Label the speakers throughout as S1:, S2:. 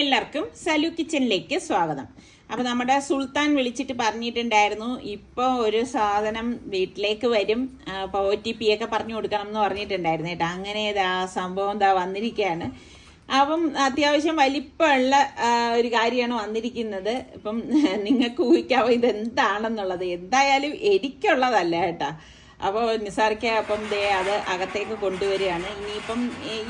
S1: എല്ലാവർക്കും സലു കിച്ചണിലേക്ക് സ്വാഗതം. അപ്പോൾ നമ്മുടെ സുൽത്താൻ വിളിച്ചിട്ട് പറഞ്ഞിട്ടുണ്ടായിരുന്നു ഇപ്പോൾ ഒരു സാധനം വീട്ടിലേക്ക് വരും അപ്പോൾ ഒ ടി പി ഒക്കെ പറഞ്ഞു കൊടുക്കണം എന്ന് പറഞ്ഞിട്ടുണ്ടായിരുന്നു കേട്ടോ. അങ്ങനെ ഇതാ സംഭവം എന്താ വന്നിരിക്കുകയാണ്. അപ്പം അത്യാവശ്യം വലിപ്പമുള്ള ഒരു കാര്യമാണ് വന്നിരിക്കുന്നത്. ഇപ്പം നിങ്ങൾക്ക് ഊഹിക്കാവോ ഇതെന്താണെന്നുള്ളത്? എന്തായാലും എനിക്കുള്ളതല്ല കേട്ടോ. അപ്പോൾ നിസാറിക്ക അപ്പം ദേ അത് അകത്തേക്ക് കൊണ്ടുവരികയാണ്. ഇനിയിപ്പം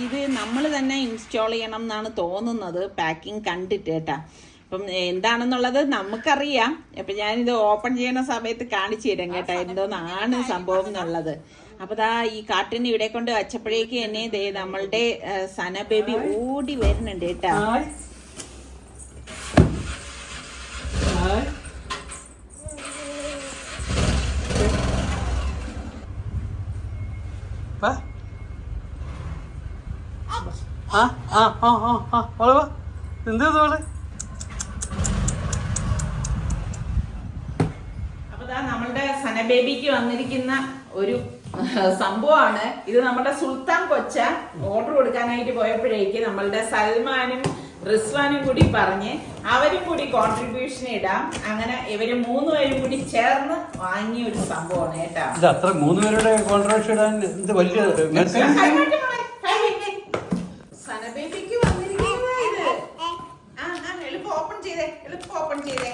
S1: ഇത് നമ്മൾ തന്നെ ഇൻസ്റ്റാൾ ചെയ്യണം എന്നാണ് തോന്നുന്നത്. പാക്കിംഗ് കണ്ടിട്ട് കേട്ടാ. അപ്പം എന്താണെന്നുള്ളത് നമുക്കറിയാം. അപ്പം ഞാനിത് ഓപ്പൺ ചെയ്യുന്ന സമയത്ത് കാണിച്ചു തരാം കേട്ടോ എന്തോന്നാണ് സംഭവം എന്നുള്ളത്. അപ്പൊ ദാ ഈ കാട്ടിന് ഇവിടെ കൊണ്ട് വച്ചപ്പോഴേക്ക് തന്നെ ദേ നമ്മളുടെ സന ബേബി ഓടി വരുന്നുണ്ട് കേട്ടാ.
S2: ആ ആ ആ ആ ആ. മോളെ വാ. എന്ത് മോളെ
S1: അപ്പൊ നമ്മളുടെ സന ബേബിക്ക് വന്നിരിക്കുന്ന ഒരു സംഭവമാണ്. ഇത് നമ്മുടെ സുൽത്താൻ കൊച്ച ഓർഡർ കൊടുക്കാനായിട്ട് പോയപ്പോഴേക്ക് നമ്മളുടെ സൽമാനും റിസ്വാനും കൂടി പറഞ്ഞ് അവരും കൂടി കോൺട്രിബ്യൂഷൻ ഇടാം. അങ്ങനെ ഇവർ മൂന്നുപേരും കൂടി ചേർന്ന് വാങ്ങിയ ഒരു സംഭവമാണ് കേട്ടോ.
S2: ഇത് അത്ര മൂന്നുപേരുടെ കോൺട്രിബ്യൂഷൻ ഇടാൻ എന്ത് വലിയ മനസ്സിലായി
S1: കൈമാറ്റി മോളെ, കൈ വെക്ക്. സന ബേബിക്ക് വന്നിരിക്കുന്നതാ ഇത് ആ ആ എളുപ്പം ഓപ്പൺ ചെയ്തേ എളുപ്പം ഓപ്പൺ ചെയ്തേ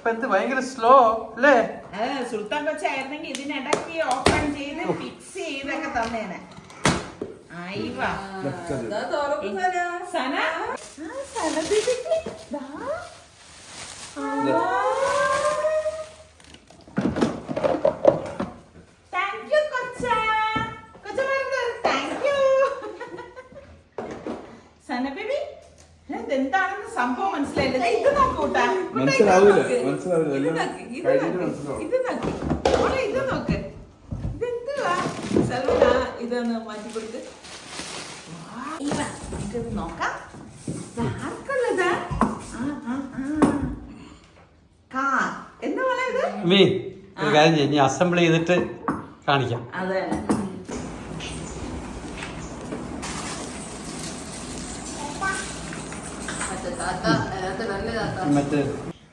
S2: അപ്പൊ എന്ത് ഭയങ്കര സ്ലോ അല്ലേ?
S1: സുൽത്താൻ കൊച്ചായിരുന്നെങ്കിൽ ഇതിനിടയ്ക്ക് ഓപ്പൺ ചെയ്ത് ഫിക്സ് ചെയ്തൊക്കെ തന്നേനെ. സന. ആ, ഇതെന്താണെന്ന് സംഭവം മനസ്സിലായില്ല ഇത് നോക്കൂട്ടാ
S3: മനസ്സിലാവൂല മനസ്സിലാവൂല
S1: ഇത് നോക്ക്, ഇത് ഇത്. മോളെ ഇത് നോക്ക്. ഇതെന്തുവാ? സൽമാനാ, ഇതൊന്ന് മാറ്റി കൊടുത്ത് വാ, ഇതാ, നമുക്കിത് നോക്കാം. ഇത് ആർക്കുള്ളതാ? ആ, ആ, ആ. കാർ. എന്താ പറയുന്നത് ഇത്?
S2: മീ ഒരു കാര്യം ചെയ്യും ഇനി അസംബിൾ ചെയ്തിട്ട് കാണിക്കാം
S1: അത്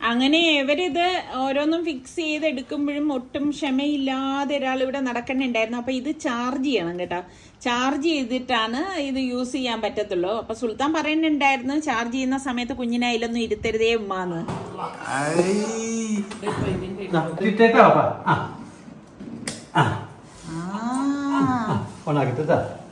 S1: അങ്ങനെ ഇവരിത് ഓരോന്നും ഫിക്സ് ചെയ്ത് എടുക്കുമ്പോഴും ഒട്ടും ക്ഷമയില്ലാതെ ഒരാൾ ഇവിടെ നടക്കണുണ്ടായിരുന്നു. അപ്പൊ ഇത് ചാർജ് ചെയ്യണം കേട്ടോ. ചാർജ് ചെയ്തിട്ടാണ് ഇത് യൂസ് ചെയ്യാൻ പറ്റത്തുള്ളൂ. അപ്പൊ സുൽത്താൻ പറയുന്നുണ്ടായിരുന്നു ചാർജ് ചെയ്യുന്ന സമയത്ത് കുഞ്ഞിനെ അതിലൊന്നും ഇരുത്തരുതേ ഉമ്മാന്ന്.
S2: ആ. ആ. ഓണാക്കിട്ടാ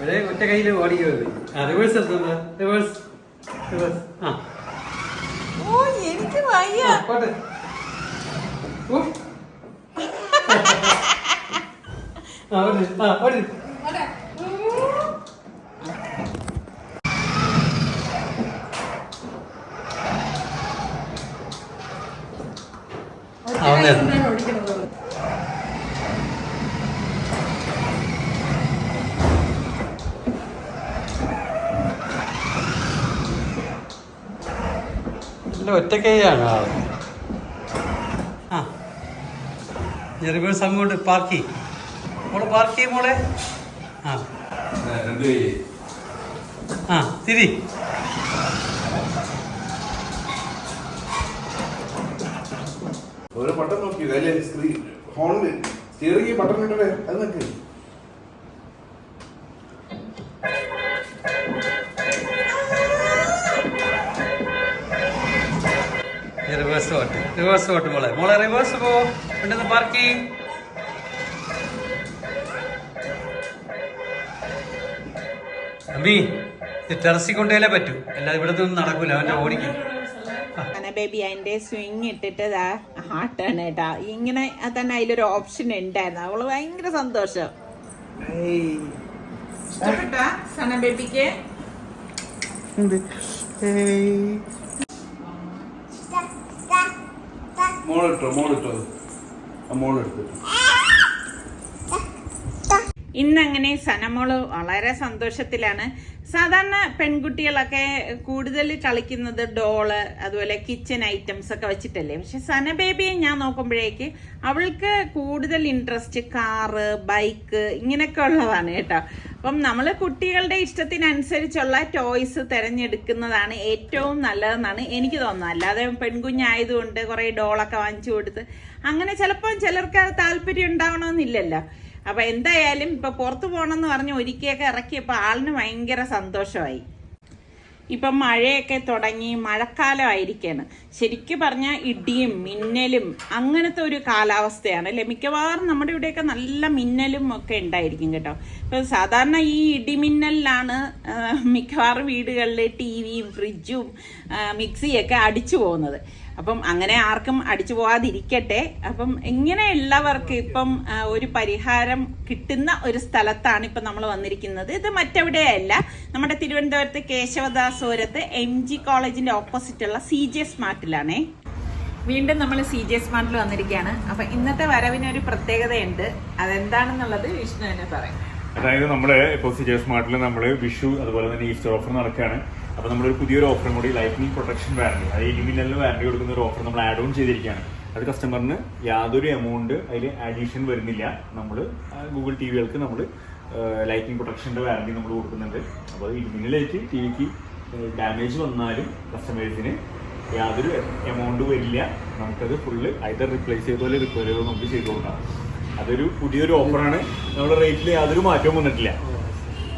S2: ഒറ്റ കയ്യിൽ ഓടിക്കുന്നത് റിവേഴ്സ് എടുത്തോണ്ട് റിവേഴ്സ് റിവേഴ്സ് ആ.
S1: ഓ എനിക്ക് വയ്യ.
S2: പോട്ടെ. ഓ. ആ ഓടി ആ ഓടി ഒറ്റക്കൈയാണ് ആൾ. ആ. ഞാൻ റിവേഴ്സ് അങ്ങോട്ട് പാർക്ക് ചെയ്യും. മോൾ പാർക്ക് ചെയ്യും മോളെ. ആ.
S3: രണ്ട് കൈ.
S2: ആ തിരി.
S3: ഒരു ബട്ടൺ നോക്കി ഫോണിൽ ചെറിയ ബട്ടൺ ഇട്ടേ അത് നിൽക്ക്
S2: റിവേഴ്സ് പോട്ട് മോളെ. മോളെ റിവേഴ്സ് പോ. ഉണ്ടെന്ന് പാർക്കിംഗ് അമ്മി ടെറസിൽ കൊണ്ടുപോയാലേ പറ്റൂ. അല്ലാതെ ഇവിടെ നിന്നും നടക്കൂല അവന്റെ ഓടിക്കും.
S1: ബേബി അതിന്റെ സ്വിങ് ഇട്ടിട്ട് ഇതാ ആട്ടാണ് കേട്ടാ. ഇങ്ങനെ തന്നെ അതിലൊരു ഓപ്ഷൻ ഉണ്ടായിരുന്നു. അവൾ ഭയങ്കര സന്തോഷം. ഇഷ്ടപ്പെട്ടാ? സന ബേബിക്ക്
S3: മോളിട്ടോ മോളിട്ടോ. മോളെടുത്തിട്ട്
S1: ഇന്നങ്ങനെ സനമോൾ വളരെ സന്തോഷത്തിലാണ്. സാധാരണ പെൺകുട്ടികളൊക്കെ കൂടുതൽ കളിക്കുന്നത് ഡോൾ അതുപോലെ കിച്ചൺ ഐറ്റംസ് ഒക്കെ വെച്ചിട്ടല്ലേ. പക്ഷെ സന ബേബിയെ ഞാൻ നോക്കുമ്പോഴേക്ക് അവൾക്ക് കൂടുതൽ ഇൻട്രസ്റ്റ് കാറ് ബൈക്ക് ഇങ്ങനെയൊക്കെ ഉള്ളതാണ് കേട്ടോ. അപ്പം നമ്മൾ കുട്ടികളുടെ ഇഷ്ടത്തിനനുസരിച്ചുള്ള ടോയ്സ് തിരഞ്ഞെടുക്കുന്നതാണ് ഏറ്റവും നല്ലതെന്നാണ് എനിക്ക് തോന്നുന്നത്. അല്ലാതെ പെൺകുഞ്ഞായതുകൊണ്ട് കുറേ ഡോളൊക്കെ വാങ്ങിച്ചു കൊടുത്ത് അങ്ങനെ ചിലപ്പോൾ ചിലർക്ക് അത് താല്പര്യം ഉണ്ടാവണമെന്നില്ലല്ലോ. അപ്പൊ എന്തായാലും ഇപ്പൊ പുറത്തു പോകണമെന്ന് പറഞ്ഞ് ഒരിക്കലൊക്കെ ഇറക്കിയപ്പോൾ ആളിന് ഭയങ്കര സന്തോഷമായി. ഇപ്പം മഴയൊക്കെ തുടങ്ങി മഴക്കാലമായിരിക്കാണ്. ശരിക്കും പറഞ്ഞാൽ ഇടിയും മിന്നലും അങ്ങനത്തെ ഒരു കാലാവസ്ഥയാണ് അല്ലേ? മിക്കവാറും നമ്മുടെ ഇവിടെയൊക്കെ നല്ല മിന്നലും ഒക്കെ ഉണ്ടായിരിക്കും കേട്ടോ. ഇപ്പം സാധാരണ ഈ ഇടിമിന്നലിലാണ് മിക്കവാറും വീടുകളിൽ ടി വിയും ഫ്രിഡ്ജും മിക്സിയൊക്കെ അടിച്ചു പോകുന്നത്. അപ്പം അങ്ങനെ ആർക്കും അടിച്ചു പോവാതിരിക്കട്ടെ. അപ്പം ഇങ്ങനെയുള്ളവർക്ക് ഇപ്പം ഒരു പരിഹാരം കിട്ടുന്ന ഒരു സ്ഥലത്താണ് ഇപ്പം നമ്മൾ വന്നിരിക്കുന്നത്. ഇത് മറ്റെവിടെയല്ല. നമ്മുടെ തിരുവനന്തപുരത്ത് കേശവദാസപുരത്ത് എം ജി കോളേജിന്റെ ഓപ്പോസിറ്റുള്ള സി ജെ സ്മാർട്ടിലാണേ. വീണ്ടും നമ്മൾ സി ജെ സ്മാർട്ടിൽ വന്നിരിക്കുകയാണ്. അപ്പൊ ഇന്നത്തെ വരവിനൊരു പ്രത്യേകതയുണ്ട്. അതെന്താണെന്നുള്ളത് വിഷ്ണു തന്നെ പറയും.
S4: അതായത് നമ്മൾ ഇപ്പോൾ സിജെ സ്മാർട്ടിൽ നമ്മൾ വിഷു അതുപോലെ തന്നെ ഈസ്റ്റർ ഓഫർ നടക്കുകയാണ്. അപ്പോൾ നമ്മളൊരു പുതിയൊരു ഓഫറും കൂടി ലൈഫിംഗ് പ്രൊട്ടക്ഷൻ വാറണ്ടി അത് എലിമിനലിന് വാറണ്ടി കൊടുക്കുന്ന ഒരു ഓഫർ നമ്മൾ ആഡ് ഓൺ ചെയ്തിരിക്കുകയാണ്. അത് കസ്റ്റമറിന് യാതൊരു എമൗണ്ട് അതിൽ അഡീഷൻ വരുന്നില്ല. നമ്മൾ ഗൂഗിൾ ടി വികൾക്ക് നമ്മൾ ലൈറ്റിംഗ് പ്രൊട്ടക്ഷന്റെ വാറണ്ടി നമ്മൾ കൊടുക്കുന്നുണ്ട്. അപ്പോൾ ഇലിമിനലായിട്ട് ടി വിക്ക് ഡാമേജ് വന്നാലും കസ്റ്റമേഴ്സിന് യാതൊരു എമൗണ്ട് വരില്ല. നമുക്കത് ഫുള്ള് ഐതർ റിപ്ലേസ് ചെയ്തോ അല്ലെങ്കിൽ റിപ്പയർ ചെയ്തോ നമുക്ക് ചെയ്തു കൊടുക്കാം അതൊരു പുതിയൊരു ഓഫറാണ് നമ്മുടെ റേറ്റിൽ യാതൊരു മാറ്റവും വന്നിട്ടില്ല.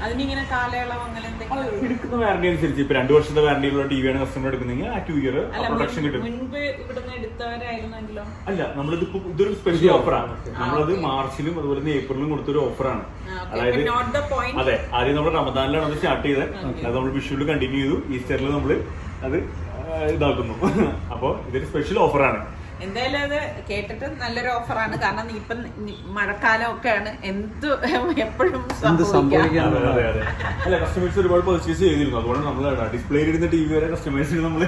S1: അതിനിങ്ങനെ കാലയളവ് അങ്ങനെ എന്തെങ്കിലും
S4: എടുക്കുന്ന വാറണ്ടി അനുസരിച്ച് ഇപ്പൊ രണ്ടു വർഷത്തെ വാറണ്ടിയുള്ള ടി വിയാണ് കസ്റ്റമർ എടുക്കുന്നെങ്കിൽ ആ ടു ഇയർ പ്രൊട്ടക്ഷൻ കിട്ടും.
S1: മുൻപ് ഇവിടുന്ന് എടുത്തവരായിരുന്നെങ്കിലോ?
S4: അല്ല നമ്മളിത് ഇപ്പൊ ഇതൊരു സ്പെഷ്യൽ ഓഫറാണ് നമ്മളത് മാർച്ചിലും അതുപോലെ തന്നെ ഏപ്രിലും കൊടുത്തൊരു ഓഫറാണ് അതായത്
S1: നോട്ട് ദ പോയിന്റ്
S4: അതെ ആദ്യം നമ്മൾ റമദാനിലാണ് അത് സ്റ്റാർട്ട് ചെയ്തത്. അത് നമ്മൾ വിഷുവിൽ കണ്ടിന്യൂ ചെയ്തു. ഈസ്റ്ററിൽ നമ്മൾ അത് ഇതാക്കുന്നു. അപ്പോൾ ഇതൊരു സ്പെഷ്യൽ ഓഫറാണ്
S1: എന്തായാലും അത് കേട്ടിട്ട് നല്ലൊരു ഓഫറാണ് കാരണം ഇപ്പം മഴക്കാലം ഒക്കെയാണ് എന്ത് എപ്പോഴും
S4: അല്ല കസ്റ്റമേഴ്സ് ഒരുപാട് പർച്ചേസ് ചെയ്തിരുന്നു. അതുകൊണ്ട് നമ്മൾ ഡിസ്പ്ലേയിൽ ഇരുന്ന ടി വി വരെ കസ്റ്റമേഴ്സിന് നമ്മൾ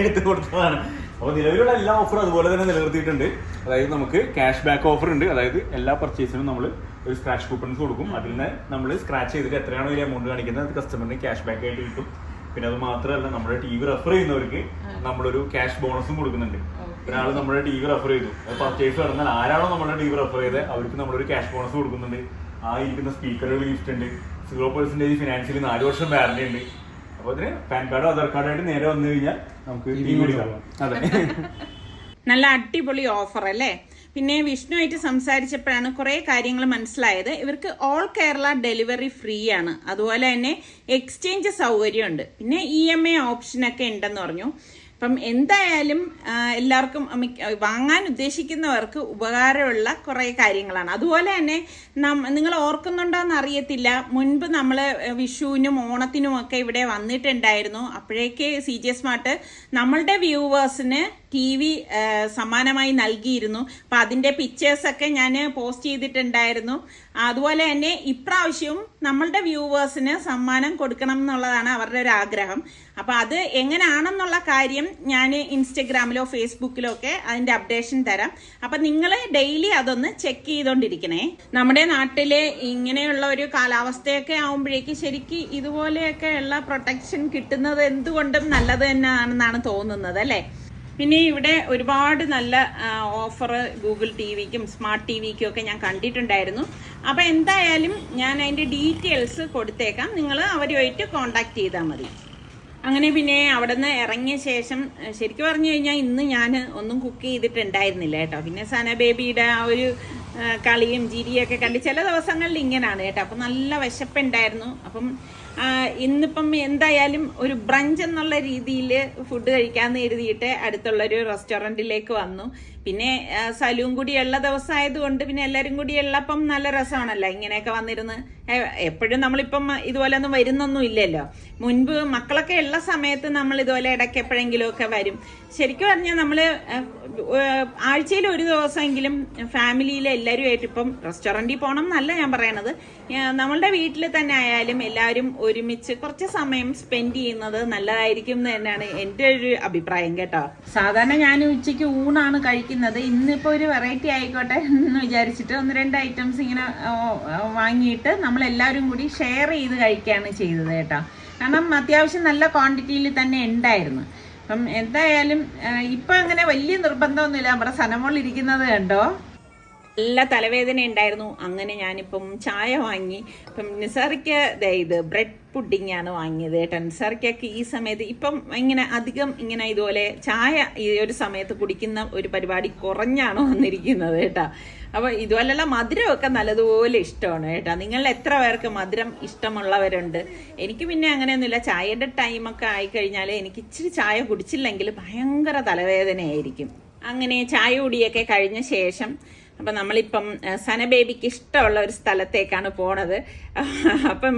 S4: എടുത്തു കൊടുത്തതാണ്. അപ്പോൾ നിലവിലുള്ള എല്ലാ ഓഫറും അതുപോലെ തന്നെ നിലനിർത്തിയിട്ടുണ്ട്. അതായത് നമുക്ക് ക്യാഷ് ബാക്ക് ഓഫർ ഉണ്ട്. അതായത് എല്ലാ പർച്ചേസിനും നമ്മൾ ഒരു സ്ക്രാച്ച് കൂപ്പൺസ് കൊടുക്കും. അതിൽ നിന്ന് നമ്മൾ സ്ക്രാച്ച് ചെയ്തിട്ട് എത്രയാണോ ഈ എമൗണ്ട് കാണിക്കുന്നത് അത് കസ്റ്റമറിന് ക്യാഷ് ബാക്ക് ആയിട്ട് കിട്ടും. പിന്നെ അത് മാത്രമല്ല നമ്മുടെ ടി വി റെഫർ ചെയ്യുന്നവർക്ക് നമ്മളൊരു ക്യാഷ് ബോണസും കൊടുക്കുന്നുണ്ട്. ഒരാൾ നമ്മുടെ ടി വി റെഫർ ചെയ്തു. പർച്ചേസ് നടന്നാൽ ആരാണോ നമ്മുടെ ടി വി റെഫർ ചെയ്തത് അവർക്ക് നമ്മളൊരു ക്യാഷ് ബോണസ് കൊടുക്കുന്നുണ്ട്. ആ ഇരിക്കുന്ന സ്പീക്കറുകൾ ഗിഫ്റ്റ് ഉണ്ട്. സീറോ പെർസെന്റേജ് ഫിനാൻഷ്യൽ നാല് വർഷം വാറന്റി ഉണ്ട്. അപ്പൊ അതിന് പാൻ കാർഡോ ആധാർ കാർഡായിട്ട് നേരെ വന്നു കഴിഞ്ഞാൽ നമുക്ക് ടി വി എടുക്കാം. അതെ.
S1: നല്ല അടിപൊളി ഓഫർ അല്ലേ? പിന്നെ വിഷ്ണുവായിട്ട് സംസാരിച്ചപ്പോഴാണ് കുറേ കാര്യങ്ങൾ മനസ്സിലായത്. ഇവർക്ക് ഓൾ കേരള ഡെലിവറി ഫ്രീ ആണ്. അതുപോലെ തന്നെ എക്സ്ചേഞ്ച് സൗകര്യമുണ്ട്. പിന്നെ ഇ എം ഐ ഓപ്ഷനൊക്കെ ഉണ്ടെന്ന് പറഞ്ഞു. അപ്പം എന്തായാലും എല്ലാവർക്കും വാങ്ങാൻ ഉദ്ദേശിക്കുന്നവർക്ക് ഉപകാരമുള്ള കുറേ കാര്യങ്ങളാണ്. അതുപോലെ തന്നെ നിങ്ങൾ നിങ്ങൾ ഓർക്കുന്നുണ്ടോയെന്ന് അറിയത്തില്ല. മുൻപ് നമ്മൾ വിഷുവിനും ഓണത്തിനും ഒക്കെ ഇവിടെ വന്നിട്ടുണ്ടായിരുന്നു. അപ്പോഴേക്ക് സി ജി സ്മാർട്ട് നമ്മളുടെ വ്യൂവേഴ്സിന് ടി വി സമ്മാനമായി നൽകിയിരുന്നു. അപ്പം അതിന്റെ പിക്ചേഴ്സൊക്കെ ഞാൻ പോസ്റ്റ് ചെയ്തിട്ടുണ്ടായിരുന്നു. അതുപോലെ തന്നെ ഇപ്രാവശ്യവും നമ്മളുടെ വ്യൂവേഴ്സിന് സമ്മാനം കൊടുക്കണം എന്നുള്ളതാണ് അവരുടെ ഒരു ആഗ്രഹം. അപ്പം അത് എങ്ങനെയാണെന്നുള്ള കാര്യം ഞാൻ ഇൻസ്റ്റഗ്രാമിലോ ഫേസ്ബുക്കിലോ ഒക്കെ അതിന്റെ അപ്ഡേഷൻ തരാം. അപ്പം നിങ്ങൾ ഡെയിലി അതൊന്ന് ചെക്ക് ചെയ്തുകൊണ്ടിരിക്കണേ നമ്മുടെ നാട്ടിലെ ഇങ്ങനെയുള്ള ഒരു കാലാവസ്ഥയൊക്കെ ആകുമ്പോഴേക്കും ശരിക്ക് ഇതുപോലെയൊക്കെ ഉള്ള പ്രൊട്ടക്ഷൻ കിട്ടുന്നത് എന്തുകൊണ്ടും നല്ലത് തന്നെയാണെന്നാണ് തോന്നുന്നത് അല്ലേ? പിന്നെ ഇവിടെ ഒരുപാട് നല്ല ഓഫർ ഗൂഗിൾ ടി വിക്കും സ്മാർട്ട് ടി വിക്കും ഒക്കെ ഞാൻ കണ്ടിട്ടുണ്ടായിരുന്നു. അപ്പോൾ എന്തായാലും ഞാൻ അതിന്റെ ഡീറ്റെയിൽസ് കൊടുത്തേക്കാം. നിങ്ങൾ അവരുമായിട്ട് കോണ്ടാക്ട് ചെയ്താൽ മതി. അങ്ങനെ പിന്നെ അവിടെ നിന്ന് ഇറങ്ങിയ ശേഷം ശരിക്കും പറഞ്ഞു കഴിഞ്ഞാൽ ഇന്ന് ഞാൻ ഒന്നും കുക്ക് ചെയ്തിട്ടുണ്ടായിരുന്നില്ല കേട്ടോ. പിന്നെ സന ബേബിയുടെ ആ ഒരു കളിയും ചിരിയൊക്കെ കണ്ട് ചില ദിവസങ്ങളിൽ ഇങ്ങനെയാണ് കേട്ടോ. അപ്പം നല്ല വിശപ്പുണ്ടായിരുന്നു. അപ്പം ഇന്നിപ്പം എന്തായാലും ഒരു ബ്രഞ്ച് എന്നുള്ള രീതിയിൽ ഫുഡ് കഴിക്കാമെന്ന് എഴുതിയിട്ട് അടുത്തുള്ളൊരു റെസ്റ്റോറന്റിലേക്ക് വന്നു. പിന്നെ സലൂം ഉള്ള ദിവസമായതുകൊണ്ട് പിന്നെ എല്ലാവരും കൂടി ഉള്ളപ്പം നല്ല രസമാണല്ലോ ഇങ്ങനെയൊക്കെ വന്നിരുന്ന്. എപ്പോഴും നമ്മളിപ്പം ഇതുപോലെ ഒന്നും വരുന്നൊന്നും ഇല്ലല്ലോ. മുൻപ് മക്കളൊക്കെ ഉള്ള സമയത്ത് നമ്മൾ ഇതുപോലെ ഇടയ്ക്ക് എപ്പോഴെങ്കിലുമൊക്കെ വരും. ശരിക്കും പറഞ്ഞാൽ നമ്മൾ ആഴ്ചയിൽ ഒരു ദിവസമെങ്കിലും ഫാമിലിയിലെ എല്ലാവരുമായിട്ട് ഇപ്പം റെസ്റ്റോറന്റിൽ പോകണം എന്നല്ല ഞാൻ പറയണത്. നമ്മളുടെ വീട്ടിൽ തന്നെ ആയാലും എല്ലാവരും ഒരുമിച്ച് കുറച്ച് സമയം സ്പെൻഡ് ചെയ്യുന്നത് നല്ലതായിരിക്കും എന്ന് തന്നെയാണ് എന്റെ ഒരു അഭിപ്രായം കേട്ടോ. സാധാരണ ഞാൻ ഉച്ചയ്ക്ക് ഊണാണ് കഴിക്കുന്നത്. ഇന്നിപ്പോൾ ഒരു വെറൈറ്റി ആയിക്കോട്ടെ എന്ന് വിചാരിച്ചിട്ട് ഒന്ന് രണ്ട് ഐറ്റംസ് ഇങ്ങനെ വാങ്ങിയിട്ട് നമ്മൾ എല്ലാവരും കൂടി ഷെയർ ചെയ്ത് കഴിക്കുകയാണ് ചെയ്തത് കേട്ടോ. കാരണം അത്യാവശ്യം നല്ല ക്വാണ്ടിറ്റിയിൽ തന്നെ ഉണ്ടായിരുന്നു. അപ്പം എന്തായാലും ഇപ്പൊ അങ്ങനെ വലിയ നിർബന്ധമൊന്നുമില്ല. നമ്മുടെ സനമോളിരിക്കുന്നത് കണ്ടോ? നല്ല തലവേദന ഉണ്ടായിരുന്നു. അങ്ങനെ ഞാനിപ്പം ചായ വാങ്ങി. ഇപ്പം നിസാറിക്ക് ഇത് ബ്രെഡ് പുഡിംഗ് ആണ് വാങ്ങിയത് കേട്ടോ. നിസാറിക്കൊക്കെ ഈ സമയത്ത് ഇപ്പം ഇങ്ങനെ അധികം ഇങ്ങനെ ഇതുപോലെ ചായ ഈ ഒരു സമയത്ത് കുടിക്കുന്ന ഒരു പരിപാടി കുറഞ്ഞാണ് വന്നിരിക്കുന്നത് കേട്ടോ. അപ്പോൾ ഇതുപോലെയുള്ള മധുരമൊക്കെ നല്ലതുപോലെ ഇഷ്ടമാണ് കേട്ടോ. നിങ്ങൾ എത്ര പേർക്ക് മധുരം ഇഷ്ടമുള്ളവരുണ്ട്? എനിക്ക് പിന്നെ അങ്ങനെയൊന്നുമില്ല. ചായയുടെ ടൈമൊക്കെ ആയിക്കഴിഞ്ഞാൽ എനിക്ക് ഇച്ചിരി ചായ കുടിച്ചില്ലെങ്കിൽ ഭയങ്കര തലവേദനയായിരിക്കും. അങ്ങനെ ചായ കുടിയൊക്കെ കഴിഞ്ഞ ശേഷം അപ്പം നമ്മളിപ്പം സന ബേബിക്ക് ഇഷ്ടമുള്ള ഒരു സ്ഥലത്തേക്കാണ് പോണത്. അപ്പം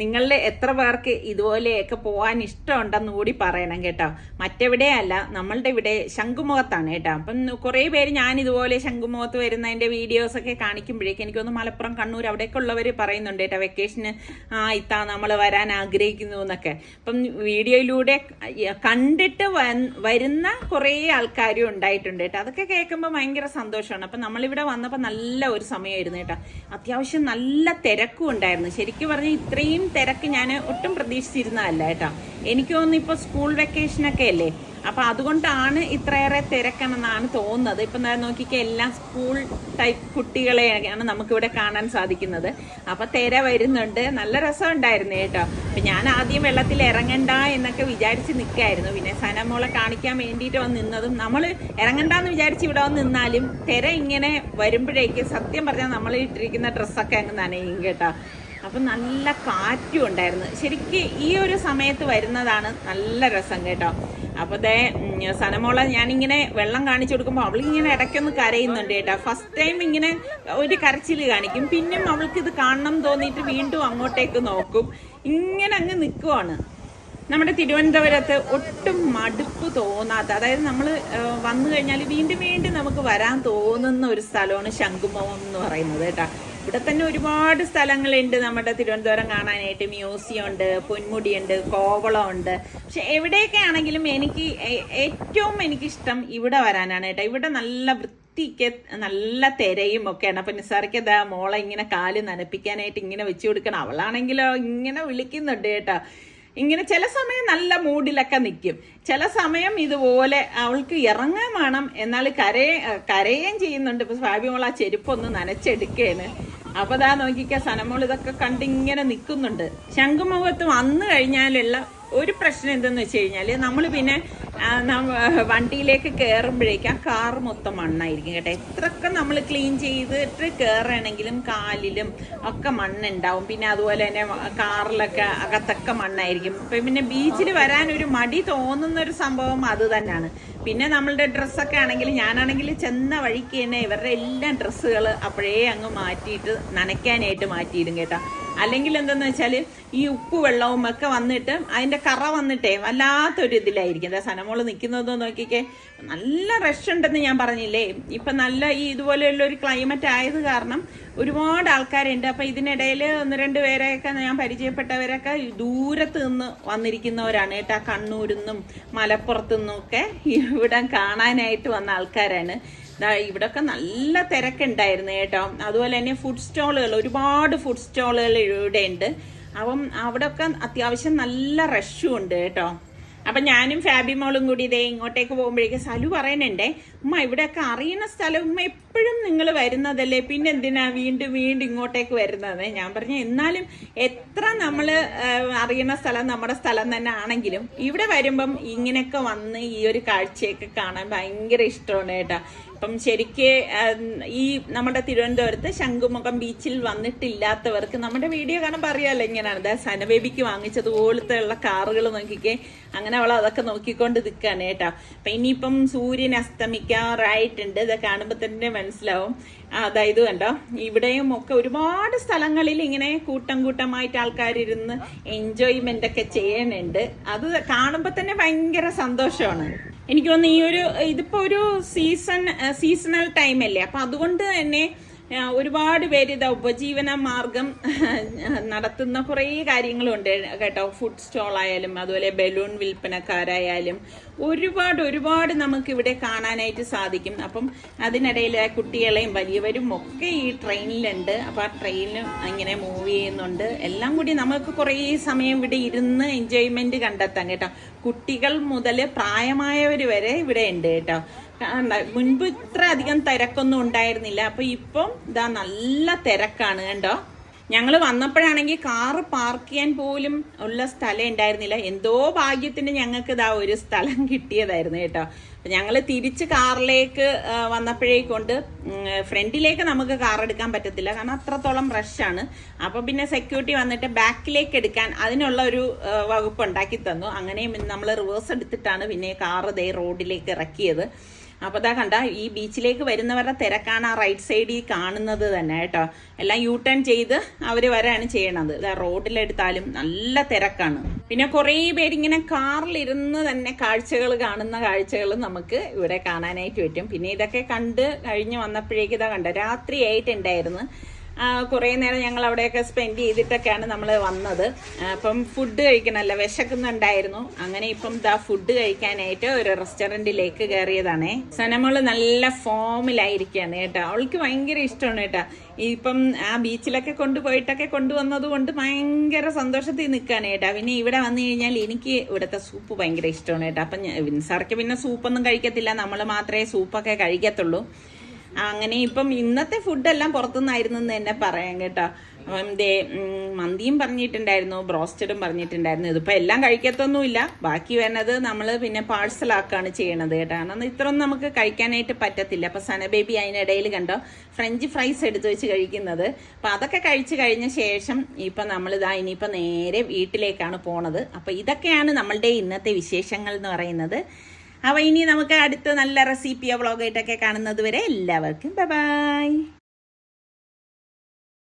S1: നിങ്ങളുടെ എത്ര പേർക്ക് ഇതുപോലെയൊക്കെ പോകാൻ ഇഷ്ടമുണ്ടെന്ന് കൂടി പറയണം കേട്ടോ. മറ്റെവിടെയല്ല നമ്മളുടെ ഇവിടെ ശംഖുമുഖത്താണ് കേട്ടോ. അപ്പം കുറേ പേര് ഞാൻ ഇതുപോലെ ശംഖുമുഖത്ത് വരുന്നതിന്റെ വീഡിയോസൊക്കെ കാണിക്കുമ്പോഴേക്കും എനിക്കൊന്ന് മലപ്പുറം കണ്ണൂർ അവിടെയൊക്കെ ഉള്ളവർ പറയുന്നുണ്ട് കേട്ടോ വെക്കേഷന് ആ ഇത്താ നമ്മൾ വരാൻ ആഗ്രഹിക്കുന്നു എന്നൊക്കെ. അപ്പം വീഡിയോയിലൂടെ കണ്ടിട്ട് വരുന്ന കുറേ ആൾക്കാരും ഉണ്ടായിട്ടുണ്ട് കേട്ടോ. അതൊക്കെ കേൾക്കുമ്പോൾ ഭയങ്കര സന്തോഷമാണ്. അപ്പം നമ്മളിവിടെ വന്നപ്പോൾ നല്ല ഒരു സമയമായിരുന്നു കേട്ടോ. അത്യാവശ്യം നല്ല തിരക്കും ഉണ്ടായിരുന്നു. ശരിക്കും പറഞ്ഞാൽ ഇത്രയും തിരക്ക് ഞാൻ ഒട്ടും പ്രതീക്ഷിച്ചിരുന്നതല്ല കേട്ടോ. എനിക്ക് തോന്നുന്നു ഇപ്പോൾ സ്കൂൾ വെക്കേഷനൊക്കെ അല്ലേ? അപ്പൊ അതുകൊണ്ടാണ് ഇത്രയേറെ തിരക്കണെന്നാണ് തോന്നുന്നത്. ഇപ്പൊ നോക്കിക്കേ എല്ലാം സ്കൂൾ ടൈപ്പ് കുട്ടികളെയാണ് നമുക്കിവിടെ കാണാൻ സാധിക്കുന്നത്. അപ്പൊ തിര വരുന്നുണ്ട്. നല്ല രസം ഉണ്ടായിരുന്നു കേട്ടോ. അപ്പൊ ഞാൻ ആദ്യം വെള്ളത്തിൽ ഇറങ്ങണ്ട എന്നൊക്കെ വിചാരിച്ച് നിൽക്കായിരുന്നു പിന്നെ സനമോളെ കാണിക്കാൻ വേണ്ടിയിട്ട് വന്ന് നിന്നതും നമ്മൾ ഇറങ്ങണ്ടെന്ന് വിചാരിച്ച് ഇവിടെ വന്ന് നിന്നാലും തിര ഇങ്ങനെ വരുമ്പോഴേക്ക് സത്യം പറഞ്ഞാൽ നമ്മൾ ഇട്ടിരിക്കുന്ന ഡ്രസ്സൊക്കെ അങ്ങ് നനയും കേട്ടോ. അപ്പം നല്ല കാറ്റും ഉണ്ടായിരുന്നു. ശരിക്കും ഈ ഒരു സമയത്ത് വരുന്നതാണ് നല്ല രസം കേട്ടോ. അപ്പോൾ ദേ സനമോളെ ഞാനിങ്ങനെ വെള്ളം കാണിച്ചു കൊടുക്കുമ്പോൾ അവളിങ്ങനെ ഇടയ്ക്കൊന്ന് കരയുന്നുണ്ട് കേട്ടോ. ഫസ്റ്റ് ടൈം ഇങ്ങനെ ഒരു കരച്ചിൽ കാണിക്കും. പിന്നെയും അവൾക്ക് ഇത് കാണണം തോന്നിയിട്ട് വീണ്ടും അങ്ങോട്ടേക്ക് നോക്കും. ഇങ്ങനെ അങ്ങ് നിൽക്കുവാണ് നമ്മുടെ തിരുവനന്തപുരത്ത് ഒട്ടും മടുപ്പ് തോന്നാത്ത അതായത് നമ്മൾ വന്നു കഴിഞ്ഞാൽ വീണ്ടും വീണ്ടും നമുക്ക് വരാൻ തോന്നുന്ന ഒരു സ്ഥലമാണ് ശംഖുമുഖം എന്ന് പറയുന്നത് കേട്ടോ. ഇവിടെ തന്നെ ഒരുപാട് സ്ഥലങ്ങളുണ്ട് നമ്മുടെ തിരുവനന്തപുരം കാണാനായിട്ട്. മ്യൂസിയം ഉണ്ട് പൊന്മുടിയുണ്ട് കോവളമുണ്ട് പക്ഷെ എവിടെയൊക്കെ ആണെങ്കിലും എനിക്ക് ഏറ്റവും എനിക്കിഷ്ടം ഇവിടെ വരാനാണ് കേട്ടോ. ഇവിടെ നല്ല വൃത്തിക്ക് നല്ല തിരയും ഒക്കെയാണ്. അപ്പൊ നിസാർക്ക് ദാ മോളെ ഇങ്ങനെ കാൽ നനപ്പിക്കാനായിട്ട് ഇങ്ങനെ വെച്ച് കൊടുക്കണം. അവളാണെങ്കിലോ ഇങ്ങനെ വിളിക്കുന്നുണ്ട് കേട്ടോ. ഇങ്ങനെ ചില സമയം നല്ല മൂഡിലൊക്കെ നിൽക്കും ചില സമയം ഇതുപോലെ അവൾക്ക് ഇറങ്ങാൻ വേണം. എന്നാൽ കരയ കരയുകയും ചെയ്യുന്നുണ്ട്. ഇപ്പൊ സ്വാഭിമോൾ ആ ചെരുപ്പൊന്ന് നനച്ചെടുക്കുകയാണ് അപ്പൊ ദാ നോക്കിക്ക സനമോൾ ഇതൊക്കെ കണ്ടിങ്ങനെ നിൽക്കുന്നുണ്ട് ശംഖുമുഖത്ത് വന്നു കഴിഞ്ഞാലുള്ള ഒരു പ്രശ്നം എന്തെന്ന് വെച്ച് കഴിഞ്ഞാൽ നമ്മൾ പിന്നെ വണ്ടിയിലേക്ക് കയറുമ്പോഴേക്കും ആ കാർ മൊത്തം മണ്ണായിരിക്കും കേട്ടോ. എത്രയൊക്കെ നമ്മൾ ക്ലീൻ ചെയ്തിട്ട് കയറണമെങ്കിലും കാലിലും ഒക്കെ മണ്ണുണ്ടാവും. പിന്നെ അതുപോലെ തന്നെ കാറിലൊക്കെ അകത്തൊക്കെ മണ്ണായിരിക്കും. പിന്നെ ബീച്ചിൽ വരാൻ ഒരു മടി തോന്നുന്ന ഒരു സംഭവം അത് തന്നെയാണ്. പിന്നെ നമ്മളുടെ ഡ്രസ്സൊക്കെ ആണെങ്കിൽ ഞാനാണെങ്കിൽ ചെന്ന വഴിക്ക് തന്നെ ഇവരുടെ എല്ലാ ഡ്രസ്സുകൾ അപ്പോഴേ അങ്ങ് മാറ്റിയിട്ട് നനയ്ക്കാനായിട്ട് മാറ്റിയിടും കേട്ടോ. അല്ലെങ്കിൽ എന്തെന്ന് വെച്ചാൽ ഈ ഉപ്പ് വെള്ളവും ഒക്കെ വന്നിട്ട് അതിന്റെ കറ വന്നിട്ടേ വല്ലാത്തൊരു ഇതിലായിരിക്കും. അതാ സനമോൾ നിൽക്കുന്നത് നോക്കിക്കേ. നല്ല റഷ് ഉണ്ടെന്ന് ഞാൻ പറഞ്ഞില്ലേ? ഇപ്പൊ നല്ല ഈ ഇതുപോലെയുള്ള ഒരു ക്ലൈമറ്റ് ആയത് കാരണം ഒരുപാട് ആൾക്കാരുണ്ട്. അപ്പൊ ഇതിനിടയിൽ ഒന്ന് രണ്ട് പേരെയൊക്കെ ഞാൻ പരിചയപ്പെട്ടവരൊക്കെ ദൂരത്ത് നിന്ന് വന്നിരിക്കുന്നവരാണ്. കേട്ടോ കണ്ണൂരിൽ നിന്നും മലപ്പുറത്തു നിന്നും ഒക്കെ ഇവിടെ കാണാനായിട്ട് വന്ന ആൾക്കാരാണ്. ഇവിടൊക്കെ നല്ല തിരക്കുണ്ടായിരുന്നു കേട്ടോ. അതുപോലെ തന്നെ ഫുഡ് സ്റ്റോളുകൾ ഒരുപാട് ഫുഡ് സ്റ്റോളുകൾ ഇവിടെ ഉണ്ട് അപ്പം അവിടെയൊക്കെ അത്യാവശ്യം നല്ല റഷും ഉണ്ട് കേട്ടോ. അപ്പം ഞാനും ഫാബി മോളും കൂടി ഇതേ ഇങ്ങോട്ടേക്ക് പോകുമ്പോഴേക്ക് സലു പറയുന്നുണ്ടേ ഉമ്മ ഇവിടെയൊക്കെ അറിയുന്ന സ്ഥലം ഉമ്മ എപ്പോഴും നിങ്ങൾ വരുന്നതല്ലേ? പിന്നെ എന്തിനാ വീണ്ടും വീണ്ടും ഇങ്ങോട്ടേക്ക് വരുന്നത്? ഞാൻ പറഞ്ഞു എന്നാലും എത്ര നമ്മൾ അറിയുന്ന സ്ഥലം നമ്മുടെ സ്ഥലം തന്നെ ആണെങ്കിലും ഇവിടെ വരുമ്പം ഇങ്ങനെയൊക്കെ വന്ന് ഈ ഒരു കാഴ്ചയൊക്കെ കാണാൻ ഭയങ്കര ഇഷ്ടമാണ് കേട്ടോ. ഇപ്പം ശരിക്ക് ഈ നമ്മുടെ തിരുവനന്തപുരത്ത് ശംഖുമുഖം ബീച്ചിൽ വന്നിട്ടില്ലാത്തവർക്ക് നമ്മുടെ വീഡിയോ കാണുമ്പോൾ അറിയാമല്ലോ ഇങ്ങനെയാണ്. ദാ സനവേബിക്ക് വാങ്ങിച്ചതുപോലത്തെ ഉള്ള കാറുകൾ നോക്കിക്കേ. അങ്ങനെ അവൾ അതൊക്കെ നോക്കിക്കൊണ്ട് നിൽക്കുകയാണ് കേട്ടോ. അപ്പം ഇനിയിപ്പം സൂര്യൻ അസ്തമിക്കാറായിട്ടുണ്ട്. ഇത് കാണുമ്പോൾ തന്നെ മനസ്സിലാവും. അതായത് കണ്ടോ. ഇവിടെയും ഒക്കെ ഒരുപാട് സ്ഥലങ്ങളിൽ ഇങ്ങനെ കൂട്ടം കൂട്ടമായിട്ട് ആൾക്കാരിരുന്ന് എൻജോയ്മെന്റ് ഒക്കെ ചെയ്യണുണ്ട്. അത് കാണുമ്പോൾ തന്നെ ഭയങ്കര സന്തോഷമാണ്. എനിക്ക് തോന്നുന്നു ഈ ഒരു ഇതിപ്പോ ഒരു സീസൺ സീസണൽ ടൈം അല്ലേ? അപ്പൊ അതുകൊണ്ട് തന്നെ ഒരുപാട് പേര് ഇതാ ഉപജീവന മാർഗം നടത്തുന്ന കുറേ കാര്യങ്ങളുണ്ട് കേട്ടോ. ഫുഡ് സ്റ്റോൾ ആയാലും അതുപോലെ ബലൂൺ വിൽപ്പനക്കാരായാലും ഒരുപാട് ഒരുപാട് നമുക്ക് ഇവിടെ കാണാനായിട്ട് സാധിക്കും. അപ്പം അതിനിടയിൽ കുട്ടികളെയും വലിയവരും ഒക്കെ ഈ ട്രെയിനിലുണ്ട്. അപ്പം ആ ട്രെയിനിൽ ഇങ്ങനെ മൂവ് ചെയ്യുന്നുണ്ട്. എല്ലാം കൂടി നമുക്ക് കുറേ സമയം ഇവിടെ ഇരുന്ന് എൻജോയ്മെന്റ് കണ്ടെത്താം കേട്ടോ. കുട്ടികൾ മുതൽ പ്രായമായവർ വരെ ഇവിടെ ഉണ്ട് കേട്ടോ. മുൻപ് ഇത്ര അധികം തിരക്കൊന്നും ഉണ്ടായിരുന്നില്ല. അപ്പൊ ഇപ്പം ഇതാ നല്ല തിരക്കാണ് കണ്ടോ? ഞങ്ങൾ വന്നപ്പോഴാണെങ്കിൽ കാറ് പാർക്ക് ചെയ്യാൻ പോലും ഉള്ള സ്ഥലം ഉണ്ടായിരുന്നില്ല. എന്തോ ഭാഗ്യത്തിന് ഞങ്ങൾക്ക് ഇതാ ഒരു സ്ഥലം കിട്ടിയതായിരുന്നു കേട്ടോ. അപ്പൊ ഞങ്ങൾ തിരിച്ച് കാറിലേക്ക് വന്നപ്പോഴേക്കൊണ്ട് ഫ്രണ്ടിലേക്ക് നമുക്ക് കാർ എടുക്കാൻ പറ്റത്തില്ല. കാരണം അത്രത്തോളം റഷാണ് അപ്പോൾ പിന്നെ സെക്യൂരിറ്റി വന്നിട്ട് ബാക്കിലേക്ക് എടുക്കാൻ അതിനുള്ള ഒരു വകുപ്പ് ഉണ്ടാക്കി തന്നു. അങ്ങനെയും നമ്മൾ റിവേഴ്സ് എടുത്തിട്ടാണ് പിന്നെ കാർ ദേ റോഡിലേക്ക് ഇറക്കിയത്. അപ്പൊ ഇതാ കണ്ട ഈ ബീച്ചിലേക്ക് വരുന്നവരുടെ തിരക്കാണ് ആ റൈറ്റ് സൈഡിൽ കാണുന്നത് തന്നെ കേട്ടോ. എല്ലാം യൂ ടേൺ ചെയ്ത് അവർ വരാണ് ചെയ്യണത്. ഇതാ റോഡിലെടുത്താലും നല്ല തിരക്കാണ്. പിന്നെ കുറേ പേരിങ്ങനെ കാറിലിരുന്ന് തന്നെ കാഴ്ചകൾ കാണുന്ന കാഴ്ചകൾ നമുക്ക് ഇവിടെ കാണാനായിട്ട് പറ്റും. പിന്നെ ഇതൊക്കെ കണ്ട് കഴിഞ്ഞ് വന്നപ്പോഴേക്ക് ഇതാ കണ്ട രാത്രി ആയിട്ടുണ്ടായിരുന്നു. കുറേ നേരം ഞങ്ങൾ അവിടെയൊക്കെ സ്പെൻഡ് ചെയ്തിട്ടൊക്കെയാണ് നമ്മൾ വന്നത്. അപ്പം ഫുഡ് കഴിക്കണമല്ലോ വിശക്കുന്നുണ്ടായിരുന്നു. അങ്ങനെ ഇപ്പം ദാ ഫുഡ് കഴിക്കാനായിട്ട് ഒരു റെസ്റ്റോറന്റിലേക്ക് കയറിയതാണേ. സനമോൾ നല്ല ഫോമിലായിരിക്കുകയാണ് കേട്ടോ. അവൾക്ക് ഭയങ്കര ഇഷ്ടമാണ് കേട്ടോ. ഇപ്പം ആ ബീച്ചിലൊക്കെ കൊണ്ടുപോയിട്ടൊക്കെ കൊണ്ടുവന്നത് കൊണ്ട് ഭയങ്കര സന്തോഷത്തിൽ നിൽക്കുകയാണ് കേട്ടോ. പിന്നെ ഇവിടെ വന്നു കഴിഞ്ഞാൽ എനിക്ക് ഇവിടുത്തെ സൂപ്പ് ഭയങ്കര ഇഷ്ടമാണ് കേട്ടോ. അപ്പം വിൻസാർക്ക് പിന്നെ സൂപ്പൊന്നും കഴിക്കത്തില്ല. നമ്മൾ മാത്രമേ സൂപ്പൊക്കെ കഴിക്കത്തുള്ളൂ. അങ്ങനെ ഇപ്പം ഇന്നത്തെ ഫുഡെല്ലാം പുറത്തുനിന്നായിരുന്നു എന്ന് തന്നെ പറയാം കേട്ടോ. അപ്പം ദേ മന്തിയും പറഞ്ഞിട്ടുണ്ടായിരുന്നു ബ്രോസ്റ്റഡും പറഞ്ഞിട്ടുണ്ടായിരുന്നു. ഇതിപ്പോൾ എല്ലാം കഴിക്കത്തൊന്നുമില്ല. ബാക്കി വരുന്നത് നമ്മൾ പിന്നെ പാഴ്സലാക്കുകയാണ് ചെയ്യണത് കേട്ടോ. കാരണം ഇത്രയൊന്നും നമുക്ക് കഴിക്കാനായിട്ട് പറ്റത്തില്ല. അപ്പോൾ സന ബേബി അതിനിടയിൽ കണ്ടോ ഫ്രഞ്ച് ഫ്രൈസ് എടുത്ത് വെച്ച് കഴിക്കുന്നത്. അപ്പോൾ അതൊക്കെ കഴിച്ച് കഴിഞ്ഞ ശേഷം ഇപ്പം നമ്മളിതാ ഇനിയിപ്പോൾ നേരെ വീട്ടിലേക്കാണ് പോണത്. അപ്പോൾ ഇതൊക്കെയാണ് നമ്മളുടെ ഇന്നത്തെ വിശേഷങ്ങൾ എന്ന് പറയുന്നത്. അപ്പോൾ ഇനി നമുക്ക് അടുത്ത നല്ല റെസിപ്പിയോ വ്ളോഗായിട്ടൊക്കെ കാണുന്നത് വരെ എല്ലാവർക്കും ബൈ